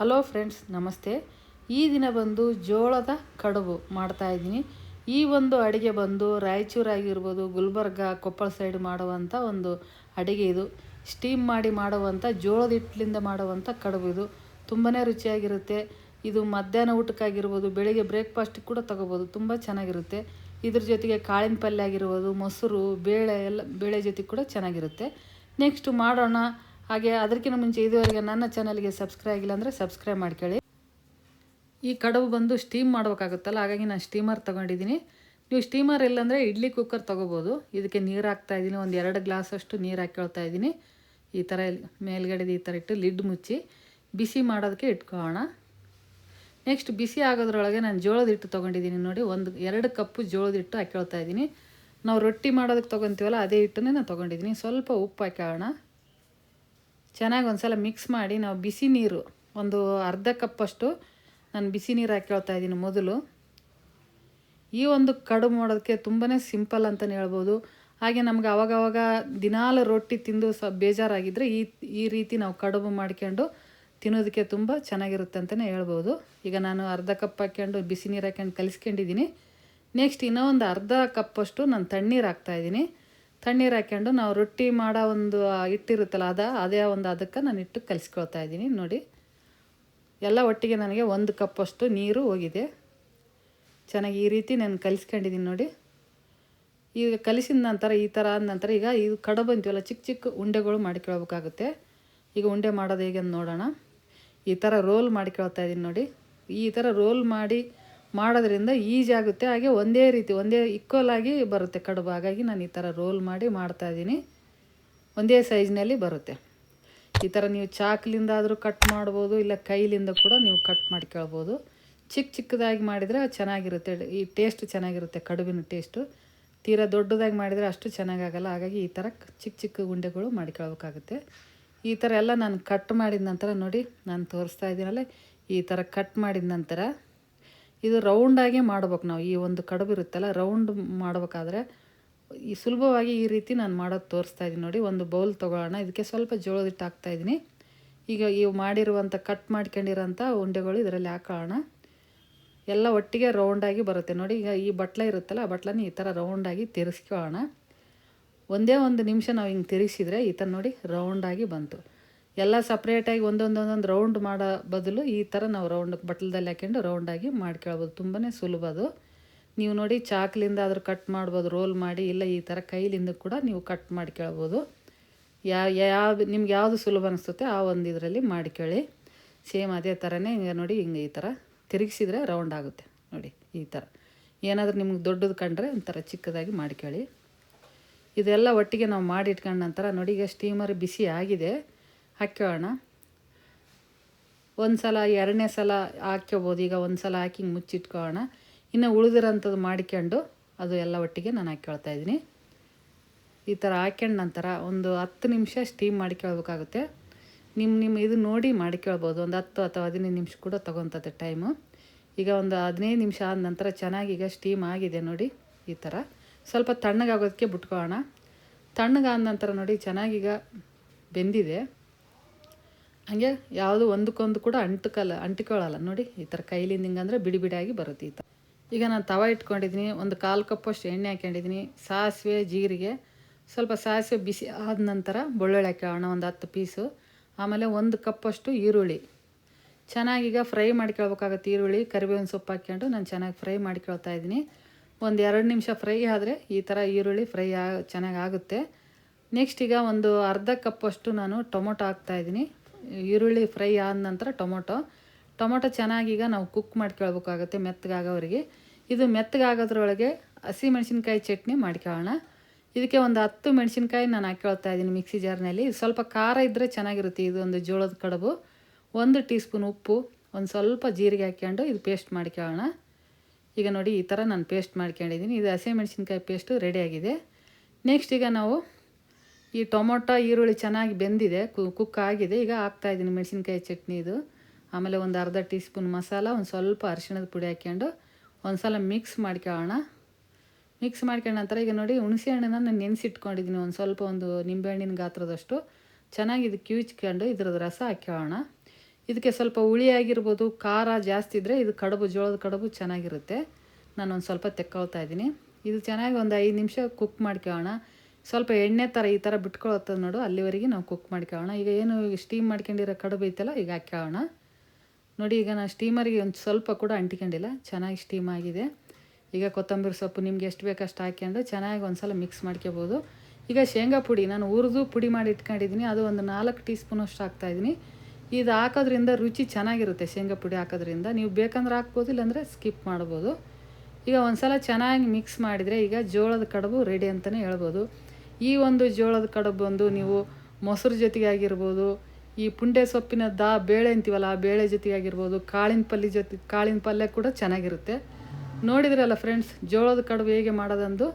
Hello friends ನಮಸ್ತೆ. ಈ ದಿನ ಬಂದು ಜೋಳದ ಕಡುಬು ಮಾಡ್ತಾ ಇದ್ದೀನಿ. ಈ ಒಂದು ಅಡುಗೆ ಬಂದು ರಾಯಚೂರಾಗಿರ್ಬೋದು ಗುಲ್ಬರ್ಗ, ಕೊಪ್ಪಳ ಸೈಡ್ ಮಾಡುವಂಥ ಒಂದು ಅಡುಗೆ ಇದು. ಸ್ಟೀಮ್ ಮಾಡಿ ಮಾಡುವಂಥ ಜೋಳದ ಹಿಟ್ಟಿನಿಂದ ಮಾಡುವಂಥ ಕಡುಬು ಇದು. ತುಂಬಾ ರುಚಿಯಾಗಿರುತ್ತೆ. ಇದು ಮಧ್ಯಾಹ್ನ ಊಟಕ್ಕಾಗಿರ್ಬೋದು ಬೆಳಿಗ್ಗೆ ಬ್ರೇಕ್ಫಾಸ್ಟಿಗೆ ಕೂಡ ತಗೋಬೋದು, ತುಂಬ ಚೆನ್ನಾಗಿರುತ್ತೆ. ಇದ್ರ ಜೊತೆಗೆ ಕಾಳಿನ ಪಲ್ಯ ಆಗಿರ್ಬೋದು, ಮೊಸರು, ಬೇಳೆ ಎಲ್ಲ, ಬೇಳೆ ಜೊತೆ ಕೂಡ ಚೆನ್ನಾಗಿರುತ್ತೆ. ನೆಕ್ಸ್ಟು ಮಾಡೋಣ. ಹಾಗೆ ಅದಕ್ಕಿಂತ ಮುಂಚೆ ಇದುವರೆಗೆ ನನ್ನ ಚಾನಲ್ಗೆ ಸಬ್ಸ್ಕ್ರೈಬ್ ಆಗಿಲ್ಲ ಅಂದರೆ ಸಬ್ಸ್ಕ್ರೈಬ್ ಮಾಡ್ಕೊಳ್ಳಿ. ಈ ಕಡುಬು ಬಂದು ಸ್ಟೀಮ್ ಮಾಡಬೇಕಾಗುತ್ತಲ್ಲ, ಹಾಗಾಗಿ ನಾನು ಸ್ಟೀಮರ್ ತೊಗೊಂಡಿದ್ದೀನಿ. ನೀವು ಸ್ಟೀಮರ್ ಇಲ್ಲಾಂದರೆ ಇಡ್ಲಿ ಕುಕ್ಕರ್ ತೊಗೋಬೋದು. ಇದಕ್ಕೆ ನೀರು ಹಾಕ್ತಾ ಇದ್ದೀನಿ, ಒಂದು ಎರಡು ಗ್ಲಾಸಷ್ಟು ನೀರು ಹಾಕ್ಕೊಳ್ತಾ ಇದ್ದೀನಿ. ಈ ಥರ ಮೇಲ್ಗಡೆ ಈ ಥರ ಇಟ್ಟು ಲಿಡ್ ಮುಚ್ಚಿ ಬಿಸಿ ಮಾಡೋದಕ್ಕೆ ಇಟ್ಕೊಳ್ಳೋಣ. ನೆಕ್ಸ್ಟ್ ಬಿಸಿ ಆಗೋದ್ರೊಳಗೆ ನಾನು ಜೋಳದ ಹಿಟ್ಟು ತೊಗೊಂಡಿದ್ದೀನಿ ನೋಡಿ, ಒಂದು, ಎರಡು ಕಪ್ಪು ಜೋಳದ ಹಿಟ್ಟು ಹಾಕ್ಕೊಳ್ತಾ ಇದ್ದೀನಿ. ನಾವು ರೊಟ್ಟಿ ಮಾಡೋದಕ್ಕೆ ತೊಗೊತೀವಲ್ಲ, ಅದೇ ಹಿಟ್ಟನ್ನೇ ನಾನು ತೊಗೊಂಡಿದ್ದೀನಿ. ಸ್ವಲ್ಪ ಉಪ್ಪು ಹಾಕೋಣ ಚೆನ್ನಾಗಿ ಒಂದು ಸಲ ಮಿಕ್ಸ್ ಮಾಡಿ ನಾವು ಬಿಸಿ ನೀರು, ಒಂದು ಅರ್ಧ ಕಪ್ಪಷ್ಟು ನಾನು ಬಿಸಿ ನೀರು ಹಾಕ್ಕೊಳ್ತಾ ಇದ್ದೀನಿ ಮೊದಲು. ಈ ಒಂದು ಕಡು ಮಾಡೋದಕ್ಕೆ ತುಂಬಾ ಸಿಂಪಲ್ ಅಂತಲೇ ಹೇಳ್ಬೋದು. ಹಾಗೆ ನಮ್ಗೆ ಅವಾಗವಾಗ ದಿನಾಲು ರೊಟ್ಟಿ ತಿಂದು ಸ ಬೇಜಾರಾಗಿದ್ದರೆ ಈ ಈ ರೀತಿ ನಾವು ಕಡುಬು ಮಾಡ್ಕೊಂಡು ತಿನ್ನೋದಕ್ಕೆ ತುಂಬ ಚೆನ್ನಾಗಿರುತ್ತೆ ಅಂತಲೇ ಹೇಳ್ಬೋದು. ಈಗ ನಾನು ಅರ್ಧ ಕಪ್ ಹಾಕ್ಕೊಂಡು ಬಿಸಿ ನೀರು ಹಾಕ್ಕೊಂಡು ಕಲಿಸ್ಕೊಂಡಿದ್ದೀನಿ. ನೆಕ್ಸ್ಟ್ ಇನ್ನೂ ಒಂದು ಅರ್ಧ ಕಪ್ಪಷ್ಟು ನಾನು ತಣ್ಣೀರು ಹಾಕ್ತಾಯಿದ್ದೀನಿ ತಣ್ಣೀರು ಹಾಕ್ಕೊಂಡು ನಾವು ರೊಟ್ಟಿ ಮಾಡೋ ಒಂದು ಹಿಟ್ಟಿರುತ್ತಲ್ಲ ಅದ, ಅದೇ ಒಂದು ಅದಕ್ಕೆ ನಾನು ಇಟ್ಟು ಕಲಿಸ್ಕೊಳ್ತಾ ಇದ್ದೀನಿ. ನೋಡಿ. ಎಲ್ಲ ಒಟ್ಟಿಗೆ ನನಗೆ ಒಂದು ಕಪ್ಪಷ್ಟು ನೀರು ಹೋಗಿದೆ. ಚೆನ್ನಾಗಿ ಈ ರೀತಿ ನಾನು ಕಲಿಸ್ಕೊಂಡಿದ್ದೀನಿ ನೋಡಿ. ಈಗ ಕಲಿಸಿದ ನಂತರ, ಈ ಥರ ಆದ ನಂತರ ಈಗ ಇದು ಕಡುಬು ಅಂತೀವಲ್ಲ ಚಿಕ್ಕ ಚಿಕ್ಕ ಉಂಡೆಗಳು ಮಾಡ್ಕೊಳ್ಬೇಕಾಗುತ್ತೆ. ಈಗ ಉಂಡೆ ಮಾಡೋದು ಹೇಗೆ ಅಂತ ನೋಡೋಣ. ಈ ಥರ ರೋಲ್ ಮಾಡ್ಕೊಳ್ತಾ ಇದ್ದೀನಿ ನೋಡಿ. ಈ ಥರ ರೋಲ್ ಮಾಡಿ ಮಾಡೋದ್ರಿಂದ ಈಜಿ ಆಗುತ್ತೆ. ಹಾಗೆ ಒಂದೇ ರೀತಿ, ಒಂದೇ ಈಕ್ವಲ್ ಆಗಿ ಬರುತ್ತೆ ಕಡುಬು. ಹಾಗಾಗಿ ನಾನು ಈ ಥರ ರೋಲ್ ಮಾಡಿ ಮಾಡ್ತಾಯಿದ್ದೀನಿ ಒಂದೇ ಸೈಜ್ನಲ್ಲಿ ಬರುತ್ತೆ. ಈ ಥರ ನೀವು ಚಾಕ್ಲಿಂದ ಆದರೂ ಕಟ್ ಮಾಡ್ಬೋದು, ಇಲ್ಲ ಕೈಲಿಂದ ಕೂಡ ನೀವು ಕಟ್ ಮಾಡ್ಕೊಳ್ಬೋದು ಚಿಕ್ಕ ಚಿಕ್ಕದಾಗಿ ಮಾಡಿದರೆ ಚೆನ್ನಾಗಿರುತ್ತೆ. ಈ ಟೇಸ್ಟ್ ಚೆನ್ನಾಗಿರುತ್ತೆ, ಕಡುಬಿನ ಟೇಸ್ಟು ತೀರಾ ದೊಡ್ಡದಾಗಿ ಮಾಡಿದರೆ ಅಷ್ಟು ಚೆನ್ನಾಗಾಗಲ್ಲ. ಹಾಗಾಗಿ ಈ ಥರ ಚಿಕ್ಕ ಚಿಕ್ಕ ಉಂಡೆಗಳು ಮಾಡ್ಕೊಳ್ಬೇಕಾಗುತ್ತೆ ಈ ಥರ ಎಲ್ಲ ನಾನು ಕಟ್ ಮಾಡಿದ ನಂತರ ನೋಡಿ, ನಾನು ತೋರಿಸ್ತಾ ಇದ್ದೀನಲ್ಲ, ಈ ಥರ ಕಟ್ ಮಾಡಿದ ನಂತರ ಇದು ರೌಂಡಾಗೆ ಮಾಡ್ಬೇಕು ನಾವು. ಈ ಒಂದು ಕಡುಬು ಇರುತ್ತಲ್ಲ ರೌಂಡ್ ಮಾಡಬೇಕಾದ್ರೆ ಈ ಸುಲಭವಾಗಿ ಈ ರೀತಿ ನಾನು ಮಾಡೋದು ತೋರಿಸ್ತಾ ಇದ್ದೀನಿ ನೋಡಿ. ಒಂದು ಬೌಲ್ ತೊಗೊಳ್ಳೋಣ. ಇದಕ್ಕೆ ಸ್ವಲ್ಪ ಜೋಳದ ಹಿಟ್ಟು ಹಾಕ್ತಾಯಿದ್ದೀನಿ ಈಗ ಇವು ಮಾಡಿರುವಂಥ ಕಟ್ ಮಾಡ್ಕೊಂಡಿರೋಂಥ ಉಂಡೆಗಳು ಇದರಲ್ಲಿ ಹಾಕೋಣ ಎಲ್ಲ ಒಟ್ಟಿಗೆ ರೌಂಡಾಗಿ ಬರುತ್ತೆ. ನೋಡಿ, ಈಗ ಈ ಬಟ್ಲ ಇರುತ್ತಲ್ಲ, ಆ ಬಟ್ಲನ ಈ ಥರ ರೌಂಡಾಗಿ ತಿರ್ಸ್ಕೊಳ್ಳೋಣ. ಒಂದೇ ಒಂದು ನಿಮಿಷ ನಾವು ಹಿಂಗೆ ತಿರುಗಿಸಿದ್ರೆ ಈ ಥರ ನೋಡಿ ರೌಂಡಾಗಿ ಬಂತು. ಎಲ್ಲ ಸಪ್ರೇಟಾಗಿ ಒಂದೊಂದೊಂದೊಂದು ಒಂದೊಂದು ರೌಂಡ್ ಮಾಡೋ ಬದಲು ಈ ಥರ ನಾವು ರೌಂಡ್ ಬಟ್ಲದಲ್ಲಿ ಹಾಕ್ಕೊಂಡು ರೌಂಡಾಗಿ ಮಾಡ್ಕೊಳ್ಬೋದು ತುಂಬಾ ಸುಲಭ ಅದು. ನೀವು ನೋಡಿ ಚಾಕ್ಲಿಂದ ಆದರೂ ಕಟ್ ಮಾಡ್ಬೋದು ರೋಲ್ ಮಾಡಿ, ಇಲ್ಲ ಈ ಥರ ಕೈಲಿಂದ ಕೂಡ ನೀವು ಕಟ್ ಮಾಡ್ಕೊಳ್ಬೋದು ಯಾ ಯಾವ್ದು ನಿಮ್ಗೆ ಯಾವುದು ಸುಲಭ ಅನಿಸುತ್ತೆ ಆ ಒಂದು ಇದರಲ್ಲಿ ಮಾಡ್ಕೊಳ್ಳಿ ಸೇಮ್ ಅದೇ ಥರನೇ ಹಿಂಗೆ ನೋಡಿ ಹಿಂಗೆ ಈ ಥರ ತಿರುಗಿಸಿದ್ರೆ ರೌಂಡ್ ಆಗುತ್ತೆ. ನೋಡಿ ಈ ಥರ ಏನಾದರೂ ನಿಮ್ಗೆ ದೊಡ್ಡದು ಕಂಡ್ರೆ ಒಂಥರ ಚಿಕ್ಕದಾಗಿ ಮಾಡ್ಕೊಳ್ಳಿ ಇದೆಲ್ಲ ಒಟ್ಟಿಗೆ ನಾವು ಮಾಡಿ ಇಟ್ಕೊಂಡ ನಂತರ ನೋಡಿ ಈಗ ಸ್ಟೀಮರ್ ಬಿಸಿ ಆಗಿದೆ. ಹಾಕ್ಕೊಳ್ಳೋಣ ಒಂದು ಸಲ ಎರಡನೇ ಸಲ ಹಾಕ್ಕೋಬೋದು ಈಗ ಒಂದು ಸಲ ಹಾಕಿ ಮುಚ್ಚಿಟ್ಕೊಳ್ಳೋಣ ಇನ್ನು ಉಳಿದಿರೋಂಥದ್ದು ಮಾಡ್ಕೊಂಡು ಅದು ಎಲ್ಲ ಒಟ್ಟಿಗೆ ನಾನು ಹಾಕ್ಕೊಳ್ತಾ ಇದ್ದೀನಿ. ಈ ಥರ ಹಾಕ್ಯಂಡ ನಂತರ ಒಂದು ಹತ್ತು ನಿಮಿಷ ಸ್ಟೀಮ್ ಮಾಡ್ಕೊಳ್ಬೇಕಾಗುತ್ತೆ ನಿಮ್ಮ ನಿಮ್ಮ ಇದು ನೋಡಿ ಮಾಡ್ಕೊಳ್ಬೋದು ಒಂದು ಹತ್ತು ಅಥವಾ ಹದಿನೈದು ನಿಮಿಷ ಕೂಡ ತೊಗೊತದೆ ಟೈಮು. ಈಗ ಒಂದು ಹದಿನೈದು ನಿಮಿಷ ಆದ ನಂತರ ಚೆನ್ನಾಗಿ ಈಗ ಸ್ಟೀಮ್ ಆಗಿದೆ ನೋಡಿ ಈ ಥರ. ಸ್ವಲ್ಪ ತಣ್ಣಗಾಗೋದಕ್ಕೆ ಬಿಟ್ಕೊಳ್ಳೋಣ ತಣ್ಣಗಾದ ನಂತರ ನೋಡಿ ಚೆನ್ನಾಗಿ ಈಗ ಬೆಂದಿದೆ. ಹಾಗೆ ಯಾವುದು ಒಂದಕ್ಕೊಂದು ಕೂಡ ಅಂಟುಕಲ್ಲ, ಅಂಟಿಕೊಳ್ಳಲ್ಲ. ನೋಡಿ, ಈ ಥರ ಕೈಲಿಂದ ಹಿಂಗಂದ್ರೆ ಬಿಡಿ ಬಿಡಿಯಾಗಿ ಬರುತ್ತೆ ಈ ಥರ. ಈಗ ನಾನು ತವ ಇಟ್ಕೊಂಡಿದ್ದೀನಿ, ಒಂದು ಕಾಲು ಕಪ್ಪಷ್ಟು ಎಣ್ಣೆ ಹಾಕ್ಕೊಂಡಿದ್ದೀನಿ. ಸಾಸಿವೆ, ಜೀರಿಗೆ, ಸ್ವಲ್ಪ ಸಾಸಿವೆ ಬಿಸಿ ಆದ ನಂತರ ಬೆಳ್ಳುಳ್ಳಿ ಹಾಕೋಣ, ಒಂದು ಹತ್ತು ಪೀಸು. ಆಮೇಲೆ ಒಂದು ಕಪ್ಪಷ್ಟು ಈರುಳ್ಳಿ. ಚೆನ್ನಾಗೀಗ ಫ್ರೈ ಮಾಡ್ಕೊಳ್ಬೇಕಾಗತ್ತೆ ಈರುಳ್ಳಿ, ಕರಿಬೇವಿನ ಸೊಪ್ಪು ಹಾಕ್ಕೊಂಡು ನಾನು ಚೆನ್ನಾಗಿ ಫ್ರೈ ಮಾಡ್ಕೊಳ್ತಾ ಇದ್ದೀನಿ. ಒಂದು ಎರಡು ನಿಮಿಷ ಫ್ರೈ ಆದರೆ ಈ ಥರ ಈರುಳ್ಳಿ ಫ್ರೈ ಆಗ, ಚೆನ್ನಾಗಿ ಆಗುತ್ತೆ. ನೆಕ್ಸ್ಟ್ ಈಗ ಒಂದು ಅರ್ಧ ಕಪ್ಪಷ್ಟು ನಾನು ಟೊಮೊಟೊ ಹಾಕ್ತಾಯಿದ್ದೀನಿ ಈರುಳ್ಳಿ ಫ್ರೈ ಆದ ನಂತರ ಟೊಮೊಟೊ. ಟೊಮೊಟೊ ಚೆನ್ನಾಗೀಗ ನಾವು ಕುಕ್ ಮಾಡ್ಕೊಳ್ಬೇಕಾಗುತ್ತೆ ಮೆತ್ತಗಾಗೋವರೆಗೆ. ಇದು ಮೆತ್ತಗಾಗೋದ್ರೊಳಗೆ ಹಸಿ ಮೆಣಸಿನ್ಕಾಯಿ ಚಟ್ನಿ ಮಾಡ್ಕೊಳ್ಳೋಣ. ಇದಕ್ಕೆ ಒಂದು ಹತ್ತು ಮೆಣಸಿನ್ಕಾಯಿ ನಾನು ಹಾಕ್ಕೊಳ್ತಾ ಇದ್ದೀನಿ ಮಿಕ್ಸಿ ಜಾರ್ನಲ್ಲಿ. ಸ್ವಲ್ಪ ಖಾರ ಇದ್ದರೆ ಚೆನ್ನಾಗಿರುತ್ತೆ ಇದು ಒಂದು ಜೋಳದ ಕಡುಬು. ಒಂದು ಟೀ ಸ್ಪೂನ್ ಉಪ್ಪು, ಒಂದು ಸ್ವಲ್ಪ ಜೀರಿಗೆ ಹಾಕ್ಕೊಂಡು ಇದು ಪೇಸ್ಟ್ ಮಾಡ್ಕೊಳ್ಳೋಣ ಈಗ ನೋಡಿ ಈ ಥರ ನಾನು ಪೇಸ್ಟ್ ಮಾಡ್ಕೊಂಡಿದ್ದೀನಿ. ಇದು ಹಸಿ ಮೆಣಸಿನ್ಕಾಯಿ ಪೇಸ್ಟು ರೆಡಿಯಾಗಿದೆ ನೆಕ್ಸ್ಟ್ ಈಗ ನಾವು ಈ ಟೊಮೊಟೊ, ಈರುಳ್ಳಿ ಚೆನ್ನಾಗಿ ಬೆಂದಿದೆ ಕುಕ್ ಆಗಿದೆ. ಈಗ ಹಾಕ್ತಾಯಿದ್ದೀನಿ ಮೆಣಸಿನ್ಕಾಯಿ ಚಟ್ನಿ ಇದು. ಆಮೇಲೆ ಒಂದು ಅರ್ಧ ಟೀ ಸ್ಪೂನ್ ಮಸಾಲ, ಒಂದು ಸ್ವಲ್ಪ ಅರಿಶಿಣದ ಪುಡಿ ಹಾಕ್ಕೊಂಡು ಒಂದು ಸಲ ಮಿಕ್ಸ್ ಮಾಡ್ಕೊಳ್ಳೋಣ. ಮಿಕ್ಸ್ ಮಾಡ್ಕೊಂಡ ನಂತರ ಈಗ ನೋಡಿ ಹುಣಸೆ ಹಣ್ಣನ್ನು ನಾನು ನೆನೆಸಿಟ್ಕೊಂಡಿದ್ದೀನಿ, ಒಂದು ಸ್ವಲ್ಪ ಒಂದು ನಿಂಬೆಹಣ್ಣಿನ ಗಾತ್ರದಷ್ಟು. ಚೆನ್ನಾಗಿ ಇದು ಕಿವಿಚ್ಕೊಂಡು ಇದ್ರದ್ದು ರಸ ಹಾಕ್ಕೊಳ್ಳೋಣ. ಇದಕ್ಕೆ ಸ್ವಲ್ಪ ಹುಳಿ ಆಗಿರ್ಬೋದು, ಖಾರ ಜಾಸ್ತಿ ಇದ್ದರೆ ಇದು ಕಡುಬು, ಜೋಳದ ಕಡುಬು ಚೆನ್ನಾಗಿರುತ್ತೆ. ನಾನು ಒಂದು ಸ್ವಲ್ಪ ತೆಕ್ಕೊಳ್ತಾ ಇದ್ದೀನಿ. ಇದು ಚೆನ್ನಾಗಿ ಒಂದು ಐದು ನಿಮಿಷ ಕುಕ್ ಮಾಡ್ಕೊಳ್ಳೋಣ. ಸ್ವಲ್ಪ ಎಣ್ಣೆ ಥರ ಈ ಥರ ಬಿಟ್ಕೊಳತ್ತದ ನೋಡು, ಅಲ್ಲಿವರೆಗೆ ನಾವು ಕುಕ್ ಮಾಡ್ಕೊಳ್ಳೋಣ ಈಗ ಏನು ಸ್ಟೀಮ್ ಮಾಡ್ಕೊಂಡಿರೋ ಕಡುಬು ಐತಲ್ಲ, ಈಗ ಹಾಕ್ಕೊಳ್ಳೋಣ ನೋಡಿ, ಈಗ ನಾನು ಸ್ಟೀಮರಿಗೆ ಒಂದು ಸ್ವಲ್ಪ ಕೂಡ ಅಂಟಿಕೊಂಡಿಲ್ಲ, ಚೆನ್ನಾಗಿ ಸ್ಟೀಮ್ ಆಗಿದೆ. ಈಗ ಕೊತ್ತಂಬರಿ ಸೊಪ್ಪು ನಿಮ್ಗೆ ಎಷ್ಟು ಬೇಕು ಅಷ್ಟು ಹಾಕ್ಕೊಂಡು ಚೆನ್ನಾಗಿ ಒಂದು ಸಲ ಮಿಕ್ಸ್ ಮಾಡ್ಕೋಬೋದು. ಈಗ ಶೇಂಗಾ ಪುಡಿ, ನಾನು ಹುರಿದು ಪುಡಿ ಮಾಡಿ ಇಟ್ಕೊಂಡಿದ್ದೀನಿ ಅದು ಒಂದು ನಾಲ್ಕು ಟೀ ಸ್ಪೂನ್ ಅಷ್ಟು ಹಾಕ್ತಾಯಿದ್ದೀನಿ ಇದು ಹಾಕೋದ್ರಿಂದ ರುಚಿ ಚೆನ್ನಾಗಿರುತ್ತೆ, ಶೇಂಗಾ ಪುಡಿ ಹಾಕೋದ್ರಿಂದ. ನೀವು ಬೇಕಂದ್ರೆ ಹಾಕ್ಬೋದು, ಇಲ್ಲಾಂದರೆ ಸ್ಕಿಪ್ ಮಾಡ್ಬೋದು. ಈಗ ಒಂದು ಸಲ ಚೆನ್ನಾಗಿ ಮಿಕ್ಸ್ ಮಾಡಿದರೆ ಈಗ ಜೋಳದ ಕಡುಬು ರೆಡಿ ಅಂತಲೇ ಹೇಳ್ಬೋದು. ಈ ಒಂದು ಜೋಳದ ಕಡುಬು ಬಂದು ನೀವು ಮೊಸರು ಜೊತೆಗೆ ಆಗಿರ್ಬೋದು, ಈ ಪುಂಡೆ ಸೊಪ್ಪಿನ ದಾ ಬೇಳೆ ಅಂತೀವಲ್ಲ, ಆ ಬೇಳೆ ಜೊತೆಗೆ ಆಗಿರ್ಬೋದು, ಕಾಳಿನ ಪಲ್ಯ ಜೊತೆ, ಕಾಳಿನ ಪಲ್ಯ ಕೂಡ ಚೆನ್ನಾಗಿರುತ್ತೆ. ನೋಡಿದ್ರಲ್ಲ ಫ್ರೆಂಡ್ಸ್ ಜೋಳದ ಕಡುಬು ಹೇಗೆ ಮಾಡೋದಂದು?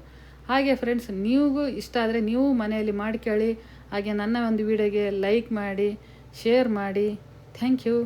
ಹಾಗೆ ಫ್ರೆಂಡ್ಸ್ ನೀವುಗೂ ಇಷ್ಟ ಆದರೆ ನೀವು ಮನೆಯಲ್ಲಿ ಮಾಡ್ಕೊಳ್ಳಿ ಹಾಗೆ ನನ್ನ ಒಂದು ವಿಡಿಯೋಗೆ ಲೈಕ್ ಮಾಡಿ ಶೇರ್ ಮಾಡಿ. Thank you